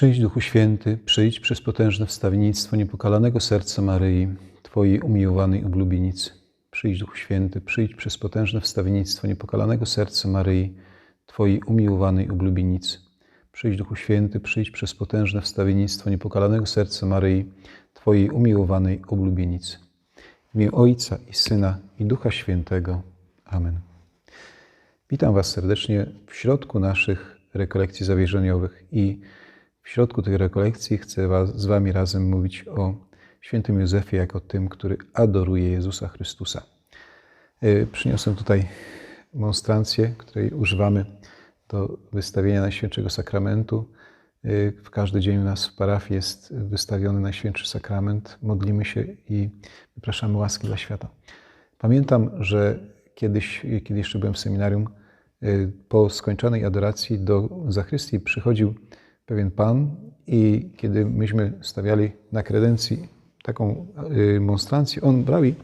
Przyjdź Duchu Święty, przyjdź przez potężne wstawiennictwo niepokalanego serca Maryi, Twojej umiłowanej oblubienicy. Przyjdź Duchu Święty, przyjdź przez potężne wstawiennictwo niepokalanego serca Maryi, Twojej umiłowanej oblubienicy. Przyjdź Duchu Święty, przyjdź przez potężne wstawiennictwo niepokalanego serca Maryi, Twojej umiłowanej oblubienicy. W imię Ojca i Syna i Ducha Świętego. Amen. Witam Was serdecznie w środku naszych rekolekcji zawierzeniowych i w środku tych rekolekcji chcę was, z Wami razem mówić o świętym Józefie jako tym, który adoruje Jezusa Chrystusa. Yy, Przyniosłem tutaj monstrancję, której używamy do wystawienia Najświętszego Sakramentu. Yy, W każdy dzień u nas w parafii jest wystawiony Najświętszy Sakrament. Modlimy się i wypraszamy łaski dla świata. Pamiętam, że kiedyś, kiedy jeszcze byłem w seminarium, yy, po skończonej adoracji do zachrystii przychodził pewien pan i kiedy myśmy stawiali na kredencji taką y, monstrancję, on brał i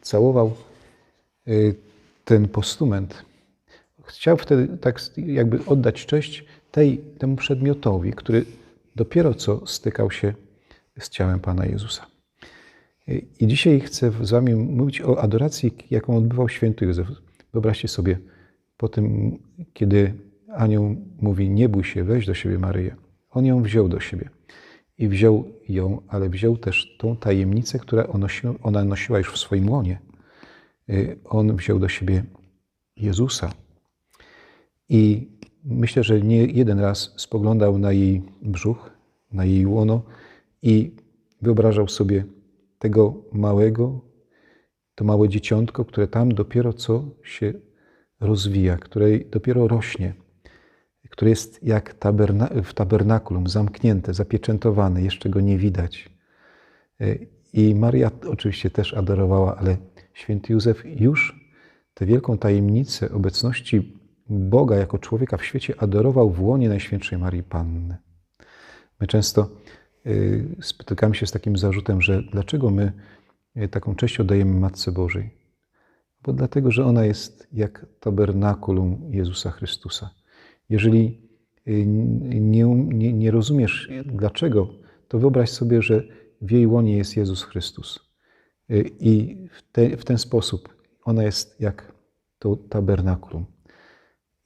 całował y, ten postument. Chciał wtedy tak jakby oddać cześć tej, temu przedmiotowi, który dopiero co stykał się z ciałem Pana Jezusa. Y, I dzisiaj chcę z Wami mówić o adoracji, jaką odbywał święty Józef. Wyobraźcie sobie, po tym, kiedy anioł mówi: Nie bój się, weź do siebie Maryję. On ją wziął do siebie. I wziął ją, ale wziął też tą tajemnicę, która ona nosiła już w swoim łonie. On wziął do siebie Jezusa. I myślę, że nie jeden raz spoglądał na jej brzuch, na jej łono i wyobrażał sobie tego małego, to małe dzieciątko, które tam dopiero co się rozwija, które dopiero rośnie które jest jak taberna w tabernakulum, zamknięte, zapieczętowane, jeszcze go nie widać. I Maria oczywiście też adorowała, ale święty Józef już tę wielką tajemnicę obecności Boga jako człowieka w świecie adorował w łonie Najświętszej Marii Panny. My często spotykamy się z takim zarzutem, że dlaczego my taką cześć oddajemy Matce Bożej? Bo dlatego, że ona jest jak tabernakulum Jezusa Chrystusa. Jeżeli nie, nie, nie, rozumiesz dlaczego, to wyobraź sobie, że w jej łonie jest Jezus Chrystus. I w, te, w ten sposób ona jest jak to tabernakulum.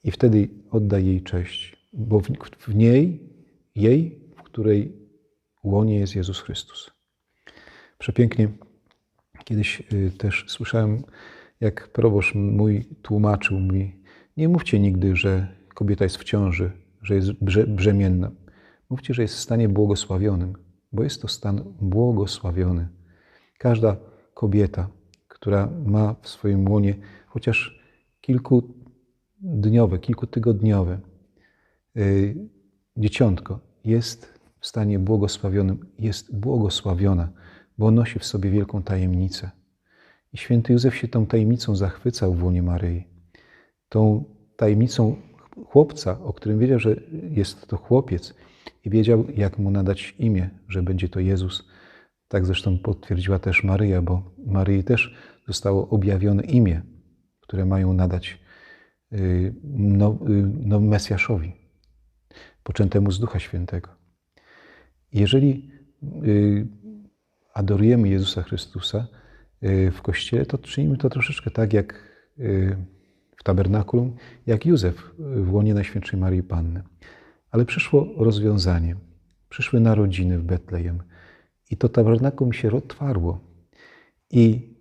I wtedy oddaj jej cześć, bo w, w niej, jej, w której łonie jest Jezus Chrystus. Przepięknie kiedyś też słyszałem, jak proboszcz mój tłumaczył mi, nie mówcie nigdy, że kobieta jest w ciąży, że jest brzemienna. Mówcie, że jest w stanie błogosławionym, bo jest to stan błogosławiony. Każda kobieta, która ma w swoim łonie chociaż kilkudniowe, kilkutygodniowe yy, dzieciątko, jest w stanie błogosławionym, jest błogosławiona, bo nosi w sobie wielką tajemnicę. I święty Józef się tą tajemnicą zachwycał w łonie Maryi. Tą tajemnicą chłopca, o którym wiedział, że jest to chłopiec i wiedział, jak mu nadać imię, że będzie to Jezus. Tak zresztą potwierdziła też Maryja, bo Maryi też zostało objawione imię, które mają nadać no, no Mesjaszowi, poczętemu z Ducha Świętego. Jeżeli adorujemy Jezusa Chrystusa w Kościele, to czynimy to troszeczkę tak, jak w tabernakulum, jak Józef w łonie Najświętszej Marii Panny. Ale przyszło rozwiązanie. Przyszły narodziny w Betlejem. I to tabernakulum się otwarło. I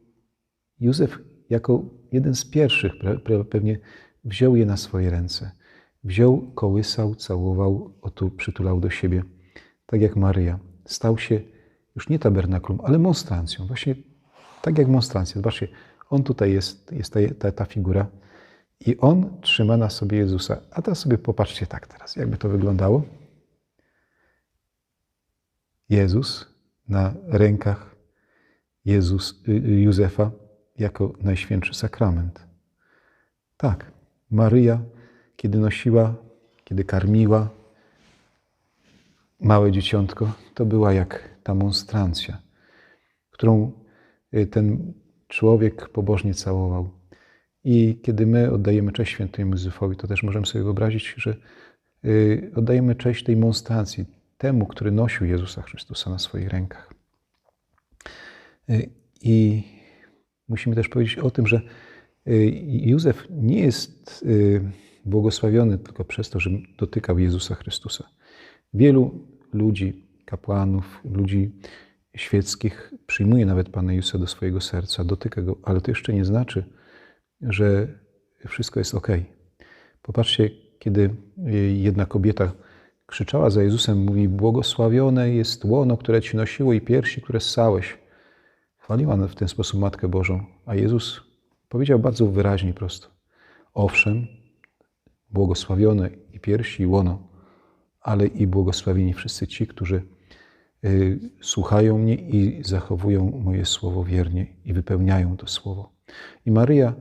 Józef jako jeden z pierwszych pewnie wziął je na swoje ręce. Wziął, kołysał, całował, otu przytulał do siebie. Tak jak Maryja. Stał się już nie tabernakulum, ale monstrancją. Właśnie tak jak monstrancja. Zobaczcie, on tutaj jest, jest ta, ta, ta figura. I on trzyma na sobie Jezusa. A teraz sobie popatrzcie tak teraz, jakby to wyglądało. Jezus na rękach Jezus, Józefa jako najświętszy sakrament. Tak, Maryja, kiedy nosiła, kiedy karmiła małe dzieciątko, to była jak ta monstrancja, którą ten człowiek pobożnie całował. I kiedy my oddajemy cześć świętemu Józefowi, to też możemy sobie wyobrazić, że y, oddajemy cześć tej monstrancji, temu, który nosił Jezusa Chrystusa na swoich rękach. Y, I musimy też powiedzieć o tym, że Józef nie jest błogosławiony tylko przez to, że dotykał Jezusa Chrystusa. Wielu ludzi, kapłanów, ludzi świeckich przyjmuje nawet Pana Jezusa do swojego serca, dotyka Go, ale to jeszcze nie znaczy, że wszystko jest ok. Popatrzcie, kiedy jedna kobieta krzyczała za Jezusem, mówi: Błogosławione jest łono, które ci nosiło i piersi, które ssałeś. Chwaliła w ten sposób Matkę Bożą, a Jezus powiedział bardzo wyraźnie prosto: Owszem, błogosławione i piersi, i łono, ale i błogosławieni wszyscy ci, którzy y, słuchają mnie i zachowują moje słowo wiernie i wypełniają to słowo. I Maryja,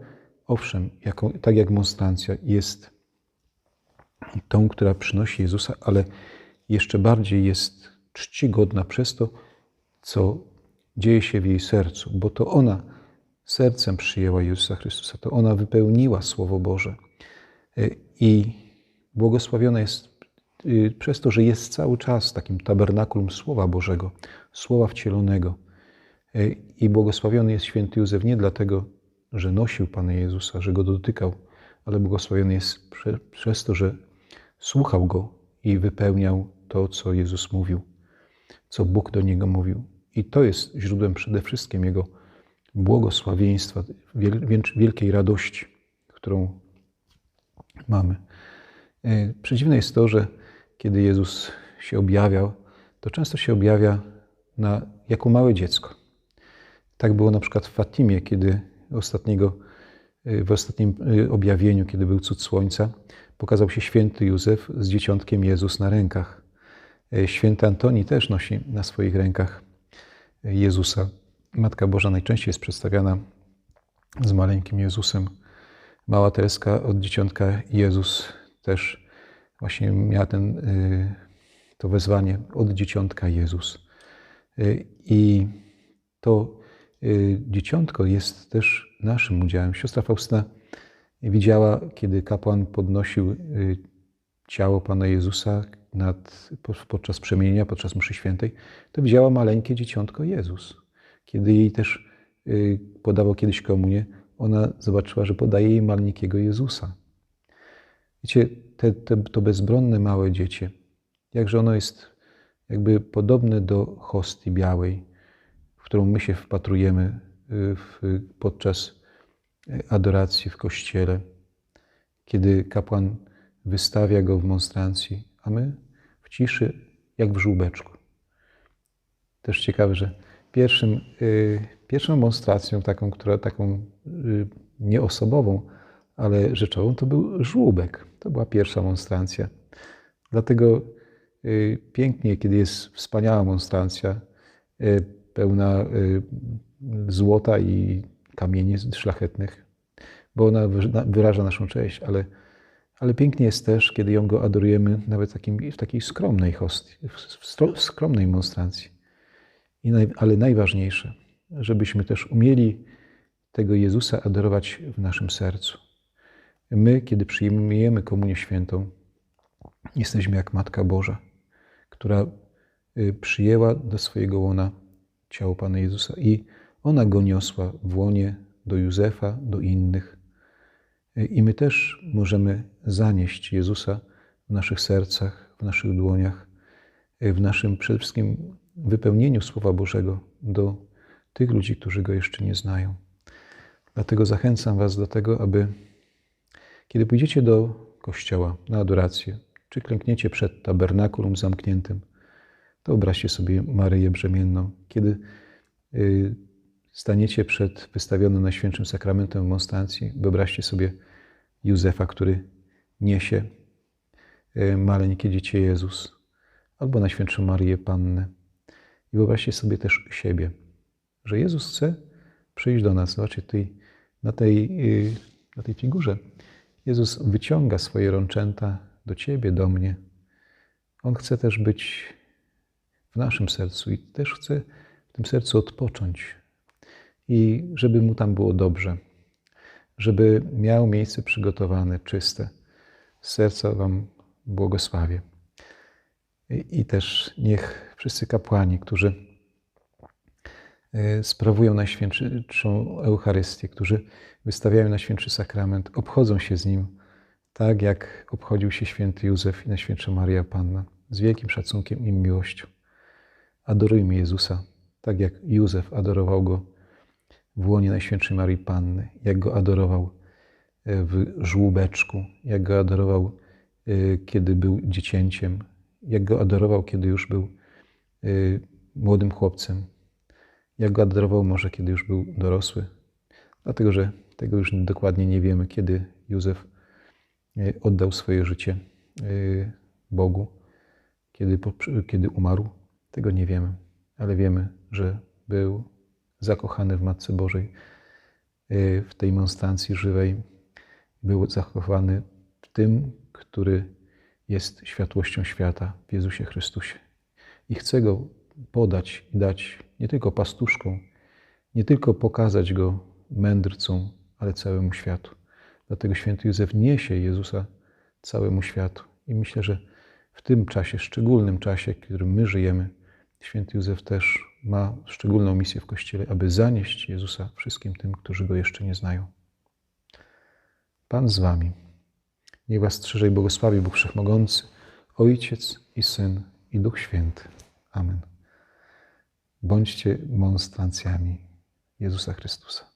owszem, jako, tak jak monstrancja, jest tą, która przynosi Jezusa, ale jeszcze bardziej jest czcigodna przez to, co dzieje się w jej sercu, bo to ona sercem przyjęła Jezusa Chrystusa, to ona wypełniła Słowo Boże. Y, I błogosławiona jest y, przez to, że jest cały czas takim tabernakulum Słowa Bożego, Słowa wcielonego. Y, I błogosławiony jest święty Józef nie dlatego, że nosił Pana Jezusa, że go dotykał, ale błogosławiony jest prze, przez to, że słuchał go i wypełniał to, co Jezus mówił, co Bóg do niego mówił. I to jest źródłem przede wszystkim jego błogosławieństwa, wielkiej radości, którą mamy. E, Przedziwne jest to, że kiedy Jezus się objawiał, to często się objawia na, jako małe dziecko. Tak było na przykład w Fatimie, kiedy ostatniego, e, w ostatnim e, objawieniu, kiedy był cud słońca, pokazał się święty Józef z dzieciątkiem Jezus na rękach. Święty Antoni też nosi na swoich rękach Jezusa. Matka Boża najczęściej jest przedstawiana z maleńkim Jezusem. Mała Tereska od dzieciątka Jezus też właśnie miała ten, y, to wezwanie od dzieciątka Jezus. Y, I to y, dzieciątko jest też naszym udziałem. Siostra Faustyna widziała, kiedy kapłan podnosił ciało Pana Jezusa nad, podczas przemienienia, podczas mszy świętej, to widziała maleńkie dzieciątko Jezus. Kiedy jej też podawał kiedyś komunię, ona zobaczyła, że podaje jej maleńkiego Jezusa. Wiecie, te, te, to bezbronne małe dziecię, jakże ono jest jakby podobne do hostii białej, w którą my się wpatrujemy y, w, podczas adoracji w kościele, kiedy kapłan wystawia go w monstrancji, a my w ciszy, jak w żółbeczku. Też ciekawe, że pierwszym, y, pierwszą monstracją, taką, która, taką y, nieosobową, ale rzeczową, to był żłóbek. To była pierwsza monstrancja. Dlatego y, pięknie, kiedy jest wspaniała monstrancja, pełna złota i kamieni szlachetnych, bo ona wyraża naszą cześć, ale, ale pięknie jest też, kiedy ją go adorujemy nawet takim, w takiej skromnej hostii, w skromnej monstrancji. I naj, ale najważniejsze, żebyśmy też umieli tego Jezusa adorować w naszym sercu. My, kiedy przyjmujemy Komunię Świętą, jesteśmy jak Matka Boża, która y, przyjęła do swojego łona ciało Pana Jezusa i ona go niosła w łonie do Józefa, do innych. I my też możemy zanieść Jezusa w naszych sercach, w naszych dłoniach, w naszym przede wszystkim wypełnieniu Słowa Bożego do tych ludzi, którzy Go jeszcze nie znają. Dlatego zachęcam Was do tego, aby kiedy pójdziecie do kościoła na adorację, czy klękniecie przed tabernakulum zamkniętym, wyobraźcie sobie Maryję Brzemienną. Kiedy y, staniecie przed wystawionym Najświętszym Sakramentem monstancji, wyobraźcie sobie Józefa, który niesie y, maleńkie dziecię Jezus, albo Najświętszą Marię Pannę. I wyobraźcie sobie też siebie, że Jezus chce przyjść do nas. Zobaczcie, tutaj na tej, y, na tej figurze Jezus wyciąga swoje rączęta do Ciebie, do mnie. On chce też być w naszym sercu i też chce w tym sercu odpocząć. I żeby mu tam było dobrze, żeby miał miejsce przygotowane, czyste. Z serca Wam błogosławie. I, I też niech wszyscy kapłani, którzy e, sprawują Najświętszą Eucharystię, którzy wystawiają Najświętszy Sakrament, obchodzą się z Nim tak, jak obchodził się święty Józef i Najświętsza Maria Panna, z wielkim szacunkiem i miłością. Adorujmy Jezusa, tak jak Józef adorował Go w łonie Najświętszej Marii Panny, jak Go adorował e, w żłóbeczku, jak Go adorował, e, kiedy był dziecięciem, jak Go adorował, kiedy już był e, młodym chłopcem, jak Go adorował może, kiedy już był dorosły, dlatego że tego już dokładnie nie wiemy, kiedy Józef oddał swoje życie Bogu, kiedy, kiedy umarł. Tego nie wiemy, ale wiemy, że był zakochany w Matce Bożej, y, w tej monstancji żywej. Był zachowany w tym, który jest światłością świata, w Jezusie Chrystusie. I chce Go podać i dać nie tylko pastuszkom, nie tylko pokazać Go mędrcom, ale całemu światu. Dlatego święty Józef niesie Jezusa całemu światu. I myślę, że w tym czasie, szczególnym czasie, w którym my żyjemy, Święty Józef też ma szczególną misję w Kościele, aby zanieść Jezusa wszystkim tym, którzy Go jeszcze nie znają. Pan z Wami. Niech Was strzeże i błogosławi Bóg Wszechmogący, Ojciec i Syn i Duch Święty. Amen. Bądźcie monstrancjami Jezusa Chrystusa.